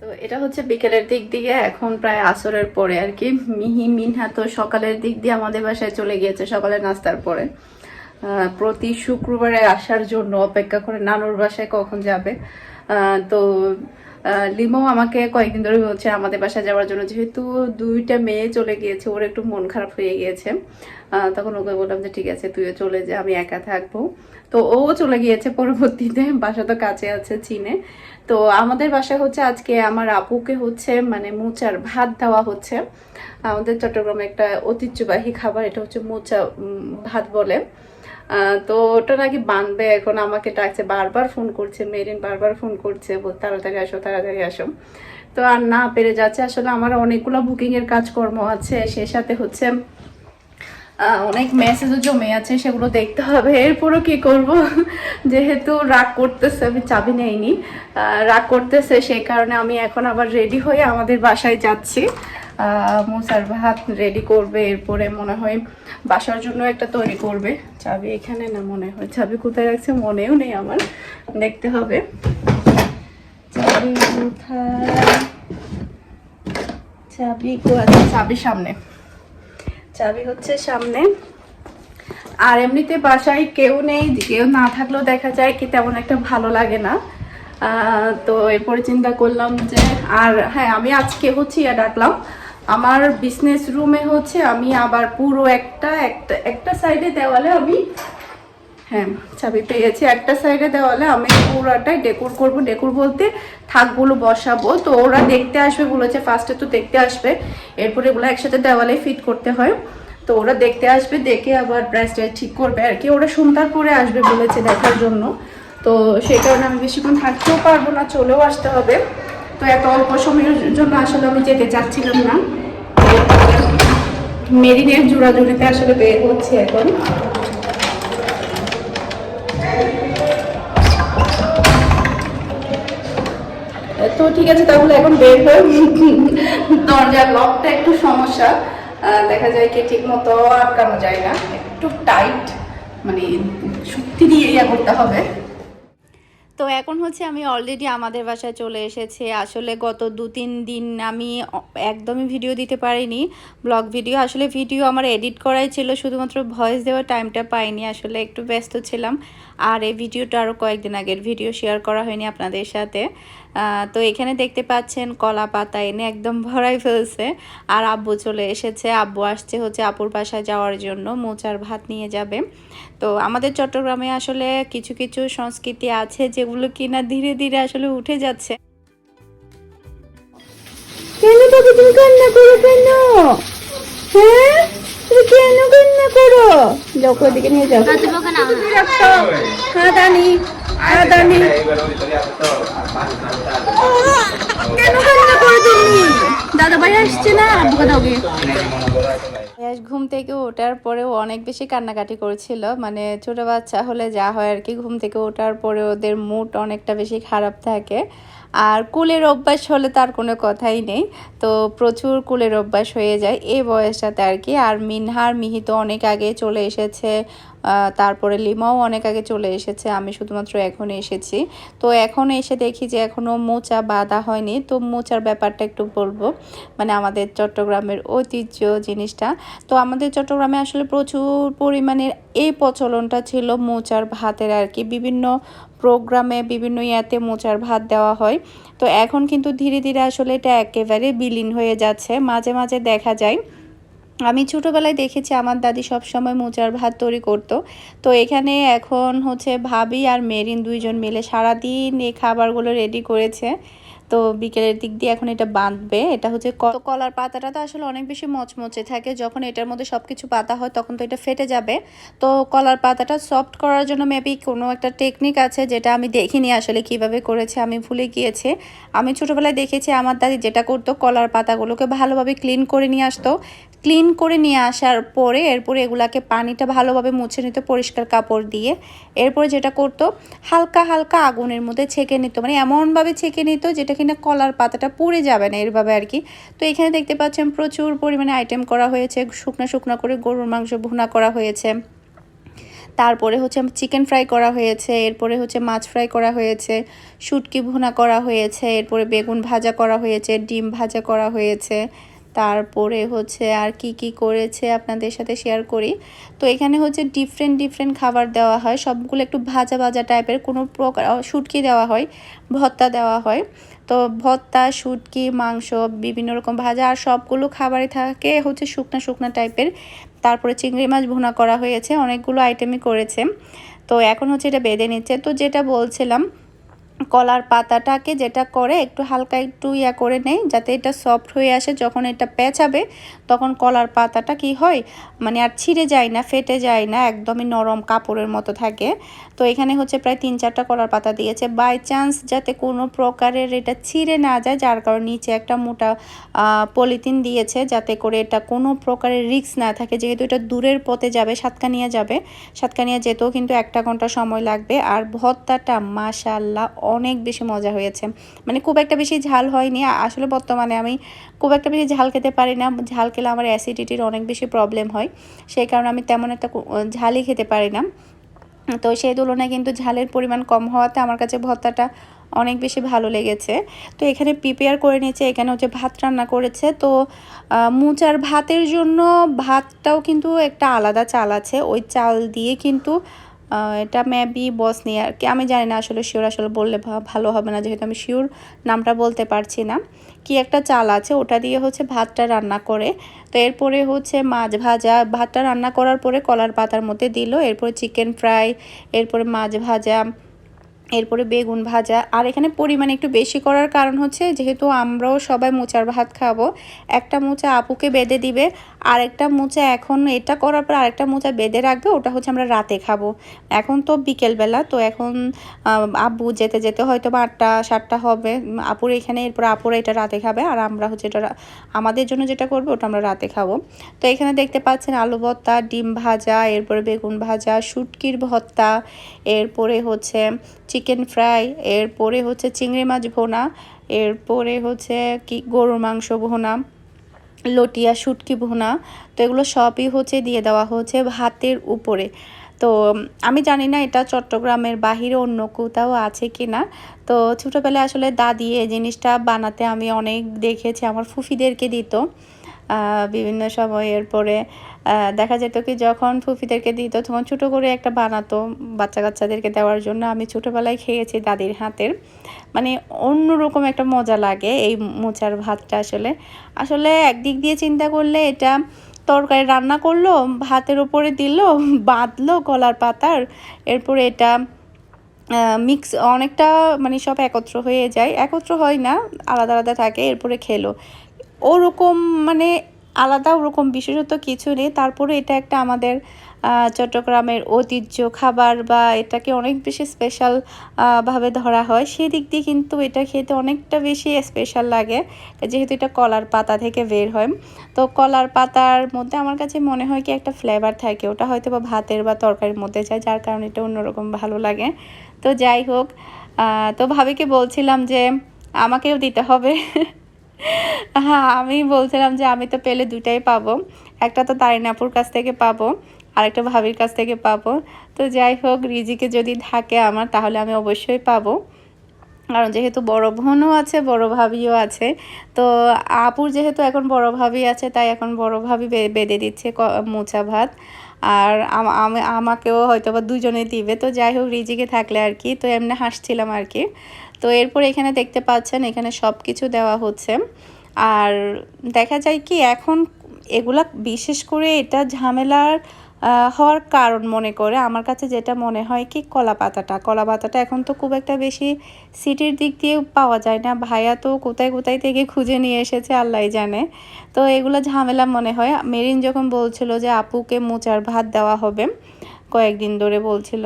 তো এটা হচ্ছে বিকেলের দিক দিয়ে, এখন প্রায় আসরের পরে আর কি। মিহি, মিনহা তো সকালের দিক দিয়ে আমাদের বাসায় চলে গিয়েছে সকালের নাস্তার পরে। প্রতি শুক্রবারে আসার জন্য অপেক্ষা করে নানুর বাসায় কখন যাবে। তো লিমো আমাকে কয়েকদিন ধরে বলছে আমাদের বাসায় যাওয়ার জন্য, যেহেতু দুইটা মেয়ে চলে গিয়েছে, ওর একটু মন খারাপ হয়ে গিয়েছে। তখন ওকে বললাম যে, ঠিক আছে, তুইও চলে যা, আমি একা থাকব। তো ও চলে গিয়েছে পরবর্তীতে, বাসা তো কাছে আছে চীনে। তো আমাদের বাসায় হচ্ছে আজকে আমার আপুকে হচ্ছে মানে মোচার ভাত দেওয়া হচ্ছে। আমাদের চট্টগ্রামে একটা ঐতিহ্যবাহী খাবার, এটা হচ্ছে মোচা ভাত বলে। তো ওটা নাকি বানবে। এখন আমাকে ডাকছে, বারবার ফোন করছে, মেরিন বারবার ফোন করছে তাড়াতাড়ি আসো তাড়াতাড়ি আসো। তো আর না পেরে যাচ্ছে। আসলে আমার অনেকগুলো বুকিং এর কাজকর্ম আছে। সে সাথে হচ্ছে অনেক মেসেজও জমে আছে, সেগুলো দেখতে হবে। এরপরও কি করব? যেহেতু রাগ করতেছে, আমি চাবি নেইনি। রাগ করতেছে সেই কারণে আমি এখন আবার রেডি হয়ে আমাদের বাসায় যাচ্ছি। মুসার ভাত রেডি করবে এরপরে মনে হয় বাসার জন্য একটা তৈরি করবে। চাবি এখানে না মনে হয়? চাবি কোথায় রাখছে মনেও নেই আমার। দেখতে হবে। চাবি কোথায়? চাবি কো- আচ্ছা, চাবি সামনে। চাবি হচ্ছে সামনে। আর এমনিতে বাসায় কেউ নেই কেউ না থাকলেও দেখা যায় কি তেমন একটা ভালো লাগে না। তো এরপরে চিন্তা করলাম যে আর হ্যাঁ আমি আজকে হচ্ছে ইয়া ডাকলাম। আমার বিজনেস রুমে হচ্ছে আমি আবার পুরো একটা একটা একটা সাইডে দেওয়ালে আমি হ্যাঁ চাবি পেয়েছি। একটা সাইডে দেওয়ালে আমি পুরাটাই ডেকোর করব। ডেকোর বলতে থাকগুলো বসাবো। তো ওরা দেখতে আসবে, বলেছে ফার্স্টে তো দেখতে আসবে। এরপরে এগুলো একসাথে দেওয়ালে ফিট করতে হয়। তো ওরা দেখতে আসবে, দেখে আবার প্রাইসটা ঠিক করবে। আর কি, ওরা সন্ধ্যার পরে আসবে বলেছে দেখার জন্য। তো সেই কারণে আমি বেশিক্ষণ থাকতেও পারব না, চলেও আসতে হবে। তো এত অল্প সময়ের জন্য আসলে আমি যেতে চাচ্ছিলাম না। মেরিনের জোড়াজুড়িতে আসলে বের হচ্ছে এখন। তো ঠিক আছে, তাহলে এখন বের হয়ে দরজার লকটা একটু সমস্যা। দেখা যায় কি ঠিক মতো আটকানো যায় না। একটু টাইট মানে শক্তি দিয়ে ইয়া করতে হবে। তো এখন হচ্ছে আমি অলরেডি আমাদের বাসায় চলে এসেছে। আসলে গত দু তিন দিন আমি একদমই ভিডিও দিতে পারিনি ব্লগ ভিডিও আসলে ভিডিও আমার এডিট করাই ছিল, শুধুমাত্র ভয়েস দেওয়ার টাইমটা পাইনি, আসলে একটু ব্যস্ত ছিলাম। আর এই ভিডিওটা আরও কয়েকদিন আগের ভিডিও শেয়ার করা হয়নি আপনাদের সাথে। তো এখানে দেখতে পাচ্ছেন কলা পাতা এনে একদম ভরাই ফেলছে। আর আব্বু চলে এসেছে। আব্বু আসছে হচ্ছে আপুর বাসায় যাওয়ার জন্য। মোচার ভাত নিয়ে যাবে। তো আমাদের চট্টগ্রামে আসলে কিছু কিছু সংস্কৃতি আছে যেগুলো কিনা ধীরে ধীরে আসলে উঠে যাচ্ছে। কেন বাবু তুমি কান্না করো কেন? হ্যাঁ? তুমি কেন কান্না করো? যাও ওদিকে নিয়ে যাও। হ্যাঁ দানি কেন কান্না করো তুমি? দাদা ভাই আসছে না আব্বুকে ইয়াস ঘুম থেকে ওঠার পরেও অনেক বেশি কান্নাকাটি করেছিল। মানে ছোট বাচ্চা হলে যা হয় আর কি ঘুম থেকে ওঠার পরে ওদের মুড অনেকটা বেশি খারাপ থাকে। আর কুলের অভ্যাস হলে তার কোনো কথাই নেই। তো প্রচুর কুলের অভ্যাস হয়ে যায় এই বয়সটাতে আর কি। আর মিনহার মিহি তো অনেক আগে চলে এসেছে। তারপরে লিমাও অনেক আগে চলে এসেছে, আমি শুধুমাত্র এখন এসেছি। তো এখন এসে দেখি যে এখনও মোচা বাঁধা হয়নি। তো মোচার ব্যাপারটা একটু বলব মানে আমাদের চট্টগ্রামের ঐতিহ্য জিনিসটা। তো আমাদের চট্টগ্রামে আসলে প্রচুর পরিমাণে এই প্রচলনটা ছিল মোচার ভাতের আর কি। বিভিন্ন প্রোগ্রামে, বিভিন্ন ইয়াতে মোচার ভাত দেওয়া হয়। তো এখন কিন্তু ধীরে ধীরে আসলে এটা একেবারে বিলীন হয়ে যাচ্ছে। মাঝে মাঝে দেখা যায় আমি ছোটোবেলায় দেখেছি আমার দাদি সব সময় মোচার ভাত তৈরি করতো। তো এখানে এখন হচ্ছে ভাবি আর মেরিন দুইজন মিলে সারাদিন এই খাবারগুলো রেডি করেছে। তো বিকেলের দিক দিয়ে এখন এটা বাঁধবে। এটা হচ্ছে কলার পাতাটা তো আসলে অনেক বেশি মচমচে থাকে। যখন এটার মধ্যে সব কিছু পাতা হয় তখন তো এটা ফেটে যাবে। তো কলার পাতাটা সফট করার জন্য মেবি কোনো একটা টেকনিক আছে যেটা আমি দেখিনি আসলে কীভাবে করেছে, আমি ভুলে গিয়েছি। আমি ছোটোবেলায় দেখেছি আমার দাদি যেটা করতো, কলার পাতাগুলোকে ভালোভাবে ক্লিন করে নিয়ে আসতো। ক্লিন করে নিয়ে আসার পরে এরপরে এগুলাকে পানিটা ভালোভাবে মুছে নিত পরিষ্কার কাপড় দিয়ে। এরপরে যেটা করতো, হালকা হালকা আগুনের মধ্যে ছেঁকে নিত। মানে এমনভাবে ছেঁকে নিত যেটা কিনা কলার পাতাটা পুড়ে যাবে না এরভাবে আর কি। তো এখানে দেখতে পাচ্ছেন প্রচুর পরিমাণে আইটেম করা হয়েছে, শুকনো শুকনো করে গরুর মাংস ভুনা করা হয়েছে। তারপরে হচ্ছে চিকেন ফ্রাই করা হয়েছে, এরপরে হচ্ছে মাছ ফ্রাই করা হয়েছে, শুটকি ভুনা করা হয়েছে, এরপরে বেগুন ভাজা করা হয়েছে, ডিম ভাজা করা হয়েছে। তারপরে হচ্ছে আর কি কি করেছে আপনাদের সাথে শেয়ার করি। তো এখানে হচ্ছে ডিফারেন্ট ডিফারেন্ট খাবার দেওয়া হয়, সবগুলো একটু ভাজা ভাজা টাইপের কোনো প্রকার, শুটকি দেওয়া হয় ভত্তা দেওয়া হয়। তো ভত্তা শুটকি, মাংস, বিভিন্ন রকম ভাজা আর সবগুলো খাবারই থাকে হচ্ছে শুকনা শুকনা টাইপের। তারপরে চিংড়ি মাছ ভুনা করা হয়েছে, অনেকগুলো আইটেমই করেছে। তো এখন হচ্ছে এটা বেঁধে নিচ্ছে। তো যেটা বলছিলাম কলার পাতাটাকে যেটা করে একটু হালকা একটু ইয়া করে নেয় যাতে এটা সফট হয়ে আসে। যখন এটা পেঁচাবে, তখন কলার পাতাটা কি হয় মানে আর ছিঁড়ে যায় না, ফেটে যায় না, একদমই নরম কাপড়ের মতো থাকে। তো এখানে হচ্ছে প্রায় তিন চারটা কলার পাতা দিয়েছে। বাই চান্স যাতে কোনো প্রকারের এটা ছিঁড়ে না যায়, যার কারণে নিচে একটা মোটা পলিথিন দিয়েছে, যাতে করে এটা কোনো প্রকারের রিস্ক না থাকে। যেহেতু এটা দূরের পথে যাবে, সাতকানিয়া যাবে, সাতকানিয়া যেতেও কিন্তু একটা ঘণ্টা সময় লাগবে। আর ভর্তাটা মাশাল্লাহ অনেক বেশি মজা হয়েছে। মানে খুব একটা বেশি ঝাল হয়নি। আসলে বর্তমানে আমি খুব একটা বেশি ঝাল খেতে পারি না। ঝাল খেলে আমার অ্যাসিডিটির অনেক বেশি প্রবলেম হয়। সেই কারণে আমি তেমন একটা ঝালই খেতে পারি না। তো সেই তুলনায় কিন্তু ঝালের পরিমাণ কম হওয়াতে আমার কাছে ভর্তাটা অনেক বেশি ভালো লেগেছে। তো এখানে প্রিপেয়ার করে নিয়েছে। এখানে হচ্ছে ভাত রান্না করেছে। তো মুচার ভাতের জন্য ভাতটাও কিন্তু একটা আলাদা চাল আছে। ওই চাল দিয়ে কিন্তু এটা মেবি আর কি। আমি জানি না আসলে শিওর আসলে বললে ভালো হবে না, যেহেতু আমি শিওর নামটা বলতে পারছি না। কি একটা চাল আছে, ওটা দিয়ে হচ্ছে ভাতটা রান্না করে। তো এরপরে হচ্ছে মাছ ভাজা, ভাতটা রান্না করার পরে কলার পাতার মধ্যে দিল। এরপরে চিকেন ফ্রাই এরপরে মাছ ভাজা এরপরে বেগুন ভাজা। আর এখানে পরিমাণ একটু বেশি করার কারণ হচ্ছে, যেহেতু আমরাও সবাই মোচার ভাত খাব, একটা মোচা আপুকে বেঁধে দিবে আর একটা মোচা এখন এটা করার পর আরেকটা মোচা বেঁধে রাখবে, ওটা হচ্ছে আমরা রাতে খাব। এখন তো বিকেলবেলা, তো এখন আব্বু যেতে যেতে হয়তো বা আটটা, সাতটা হবে। আপুর এখানে, এরপর আপুরা এটা রাতে খাবে, আর আমরা হচ্ছে এটা আমাদের জন্য যেটা করব, ওটা আমরা রাতে খাব। তো এখানে দেখতে পাচ্ছেন আলু ভর্তা, ডিম ভাজা, এরপরে বেগুন ভাজা, শুটকির ভর্তা, এরপরে হচ্ছে চিকেন ফ্রাই এরপরে হচ্ছে চিংড়ি মাছ ভোনা, এরপরে হচ্ছে কি গরুর মাংস ভোনা লটিয়া শুটকি ভোনা, তো এগুলো সবই হচ্ছে দিয়ে দেওয়া হচ্ছে ভাতের উপরে। তো আমি জানি না এটা চট্টগ্রামের বাহিরে অন্য কোথাও আছে কি না তো ছোটোবেলায় আসলে দাদি এই জিনিসটা বানাতে আমি অনেক দেখেছি, আমার ফুফিদেরকে দিত। বিভিন্ন সময় এরপরে দেখা যেত কি যখন ফুফিদেরকে দিত, তখন ছোটো করে একটা বানাতো বাচ্চা কাচ্চাদেরকে দেওয়ার জন্য। আমি ছোটোবেলায় খেয়েছি দাদির হাতের। মানে অন্যরকম একটা মজা লাগে এই মোচার ভাতটা আসলে। আসলে একদিক দিয়ে চিন্তা করলে এটা তরকারি রান্না করল, ভাতের ওপরে দিল, বাঁধলো কলার পাতার। এরপরে এটা মিক্স অনেকটা মানে সব একত্র হয়ে যায়। একত্র হয় না, আলাদা আলাদা থাকে, এরপরে খেলো। ওরকম মানে আলাদা ওরকম বিশেষত কিছু নেই। তারপরে এটা একটা আমাদের চট্টগ্রামের ঐতিহ্য খাবার বা এটাকে অনেক বেশি স্পেশাল ভাবে ধরা হয়। সেদিক দিয়ে কিন্তু এটা খেতে অনেকটা বেশি স্পেশাল লাগে। যেহেতু এটা কলার পাতা থেকে বের হয়। তো কলার পাতার মধ্যে আমার কাছে মনে হয় কি একটা ফ্লেভার থাকে। ওটা হয়তো বা ভাতের বা তরকারির মধ্যে যায়, যার কারণে এটা অন্যরকম ভালো লাগে। তো যাই হোক তো ভাবিকে বলছিলাম যে আমাকেও দিতে হবে। হ্যাঁ আমি বলছিলাম যে আমি তো পেলে দুটাই পাবো। একটা তো তারিনাপুর কাছ থেকে পাবো, আরেকটা ভাবির কাছ থেকে পাবো। তো যাই হোক, রিজিকে যদি থাকে আমার, তাহলে আমি অবশ্যই পাবো। কারণ যেহেতু বড় বোনও আছে, বড় ভাবিও আছে, তো আপুর যেহেতু এখন বড় ভাবি আছে, তাই এখন বড় ভাবি বেঁধে দিচ্ছে মোচা ভাত। আর আমাকেও হয়তো বা দুজনে দিবে। তো যাই হোক, রিজিকে থাকলে আর কি, তো এমনি হাসছিলাম আর কি। তো এরপর এখানে দেখতে পাচ্ছেন, এখানে সব কিছু দেওয়া হচ্ছে। আর দেখা যায় কি, এখন এগুলা বিশেষ করে এটা ঝামেলার হওয়ার কারণ মনে করে। আমার কাছে যেটা মনে হয় কি কলা পাতাটা কলা পাতাটা এখন তো খুব একটা বেশি সিটির দিক দিয়ে পাওয়া যায় না। ভাইয়া তো কোথায় কোথায় থেকে খুঁজে নিয়ে এসেছে আল্লাহ জানে। তো এগুলো ঝামেলা মনে হয়। মেরিন যখন বলছিল যে আপুকে মোচার ভাত দেওয়া হবে, কয়েকদিন ধরে বলছিল।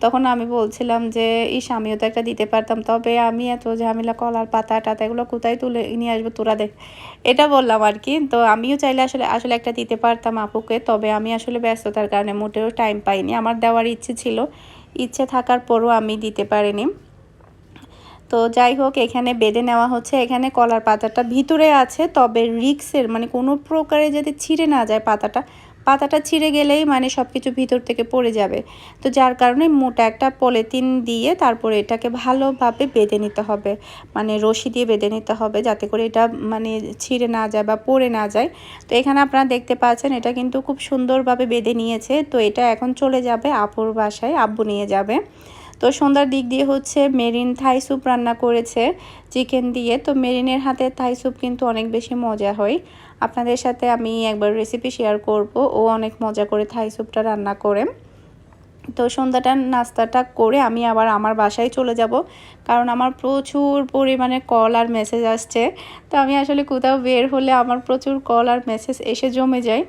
তখন আমি বলছিলাম যে, ইস, আমিও তো একটা দিতে পারতাম। তবে আমি এত ঝামেলা, কলার পাতা টাতা এগুলো কোথায় তুলে নিয়ে আসব তোরা দেখ। এটা বললাম আর কি। তো আমিও চাইলে আসলে আসলে একটা দিতে পারতাম আপুকে। তবে আমি আসলে ব্যস্ততার কারণে মোটেও টাইম পাইনি। আমার দেওয়ার ইচ্ছে ছিল। ইচ্ছে থাকার পরও আমি দিতে পারিনি। তো যাই হোক, এখানে বেঁধে নেওয়া হচ্ছে। এখানে কলার পাতাটা ভিতরে আছে। তবে রিক্সের মানে কোনো প্রকারে যদি ছিঁড়ে না যায় পাতাটা পাতাটা ছিঁড়ে গেলেই মানে সব কিছু ভিতর থেকে পড়ে যাবে। তো যার কারণে মোটা একটা পলিথিন দিয়ে তারপরে এটাকে ভালোভাবে বেঁধে নিতে হবে। মানে রশি দিয়ে বেঁধে নিতে হবে যাতে করে এটা মানে ছিঁড়ে না যায় বা পড়ে না যায়। তো এখানে আপনারা দেখতে পাচ্ছেন এটা কিন্তু খুব সুন্দরভাবে বেঁধে নিয়েছে। তো এটা এখন চলে যাবে আপুর বাসায়, আব্বু নিয়ে যাবে। তো সন্ধ্যার দিক দিয়ে হচ্ছে মেরিন থাই স্যুপ রান্না করেছে, চিকেন দিয়ে। তো মেরিনের হাতে থাই স্যুপ কিন্তু অনেক বেশি মজা হয়। আপনাদের সাথে আমি একবার রেসিপি শেয়ার করব। ও অনেক মজা করে থাই স্যুপটা রান্না করে। তো সন্ধ্যাটা নাস্তাটা করে আমি আবার আমার বাসায় চলে যাব। কারণ আমার প্রচুর পরিমাণে কল আর মেসেজ আসছে। তো আমি আসলে কোথাও বের হলে আমার প্রচুর কল আর মেসেজ এসে জমে যায়,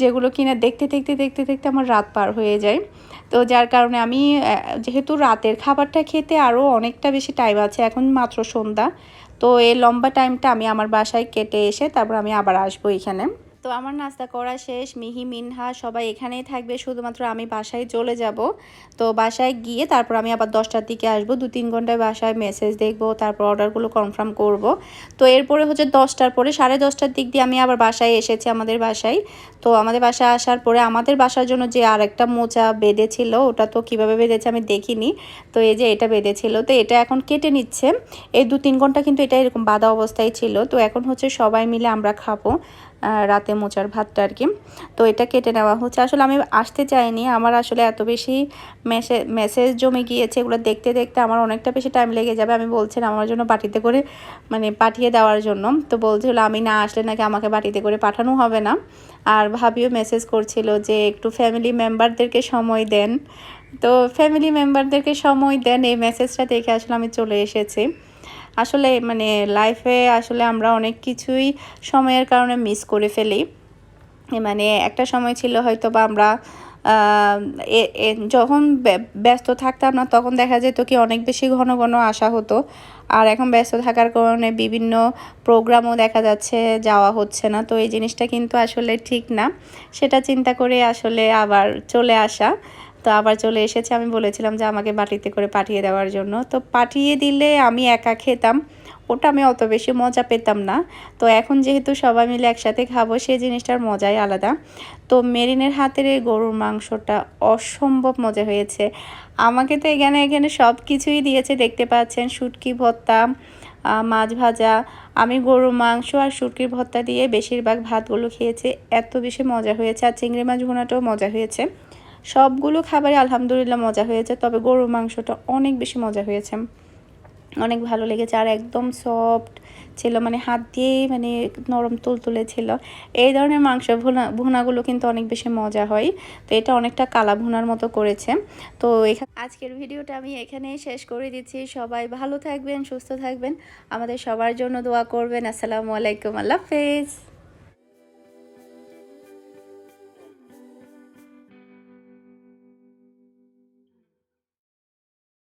যেগুলো কিনা দেখতে দেখতে দেখতে দেখতে আমার রাত পার হয়ে যায়। তো যার কারণে আমি যেহেতু রাতের খাবারটা খেতে আরও অনেকটা বেশি টাইম আছে, এখন মাত্র সন্ধ্যা, তো এই লম্বা টাইমটা আমি আমার বাসায় কেটে এসে তারপর আমি আবার আসব এখানে। তো আমার নাস্তা করা শেষ। মিহি, মিনহা সবাই এখানেই থাকবে। শুধুমাত্র আমি বাসায় চলে যাব। তো বাসায় গিয়ে তারপর আমি আবার দশটার দিকে আসব। দু তিন ঘন্টায় বাসায় মেসেজ দেখব, তারপর অর্ডারগুলো কনফার্ম করব। তো এরপরে হচ্ছে দশটার পরে, সাড়ে দশটার দিক দিয়ে আমি আবার বাসায় এসেছি আমাদের বাসায়। তো আমাদের বাসায় আসার পরে আমাদের বাসার জন্য যে আর একটা মোচা বেঁধেছিল ওটা তো কীভাবে বেঁধেছে আমি দেখিনি। তো এই যে এটা বেঁধেছিল, তো এটা এখন কেটে নিচ্ছে। এই দু তিন ঘণ্টা কিন্তু এটা এরকম বাঁধা অবস্থায় ছিল। তো এখন হচ্ছে সবাই মিলে আমরা খাব। রাতে মোচার ভাতটা আর কি তো এটা কেটে নেওয়া হচ্ছে। আসলে আমি আসতে চাইনি। আমার আসলে এত বেশি মেসেজ জমে গিয়েছে। এগুলো দেখতে দেখতে আমার অনেকটা বেশি টাইম লেগে যাবে। আমি বলছিলাম আমার জন্য বাটিতে করে মানে পাঠিয়ে দেওয়ার জন্য। তো বলছিল, আমি না আসলে নাকি আমাকে বাটিতে করে পাঠানো হবে না। আর ভাবিও মেসেজ করছিল যে, একটু ফ্যামিলি মেম্বারদেরকে সময় দেন। তো ফ্যামিলি মেম্বারদেরকে সময় দেন। এই মেসেজটা দেখে আসলে আমি চলে এসেছি। আসলে মানে লাইফে আসলে আমরা অনেক কিছুই সময়ের কারণে মিস করে ফেলি। মানে একটা সময় ছিল হয়তো বা আমরা যখন ব্যস্ত থাকতাম না, তখন দেখা যেত কি অনেক বেশি ঘন ঘন আসা হতো। আর এখন ব্যস্ত থাকার কারণে বিভিন্ন প্রোগ্রামও দেখা যাচ্ছে যাওয়া হচ্ছে না। তো এই জিনিসটা কিন্তু আসলে ঠিক না। সেটা চিন্তা করে আসলে আবার চলে আসা। তো আবার চলে এসেছে। আমি বলেছিলাম যে আমাকে বাটিতে করে পাঠিয়ে দেওয়ার জন্য। তো পাঠিয়ে দিলে আমি একা খেতাম। ওটা আমি অত বেশি মজা পেতাম না। তো এখন যেহেতু সবাই মিলে একসাথে খাব, সেই জিনিসটার মজাই আলাদা। তো মেরিনের হাতের এই গরুর মাংসটা অসম্ভব মজা হয়েছে। আমাকে তো এখানে এখানে সব কিছুই দিয়েছে। দেখতে পাচ্ছেন, শুটকি ভর্তা মাছ ভাজা। আমি গরুর মাংস আর শুটকির ভর্তা দিয়ে বেশিরভাগ ভাতগুলো খেয়েছি। এত বেশি মজা হয়েছে। আর চিংড়ি মাছ ভুনাটাও মজা হয়েছে। সবগুলো খাবারই আলহামদুলিল্লাহ মজা হয়েছে, তবে গরুর মাংসটা অনেক বেশি মজা হয়েছে। অনেক ভালো লেগেছে আর একদম সফট ছিল মানে হাত দিয়েই মানে নরম তুলতুলে ছিল। এই ধরনের মাংস ভুনা, ভুনাগুলো কিন্তু অনেক বেশি মজা হয়, তো এটা অনেকটা কালা ভুনার মতো করেছে। তো এখানে আজকের ভিডিওটা আমি এখানেই শেষ করে দিচ্ছি। সবাই ভালো থাকবেন, সুস্থ থাকবেন। আমাদের সবার জন্য দোয়া করবেন। আসসালামু আলাইকুম, আল্লাহ হাফেজ।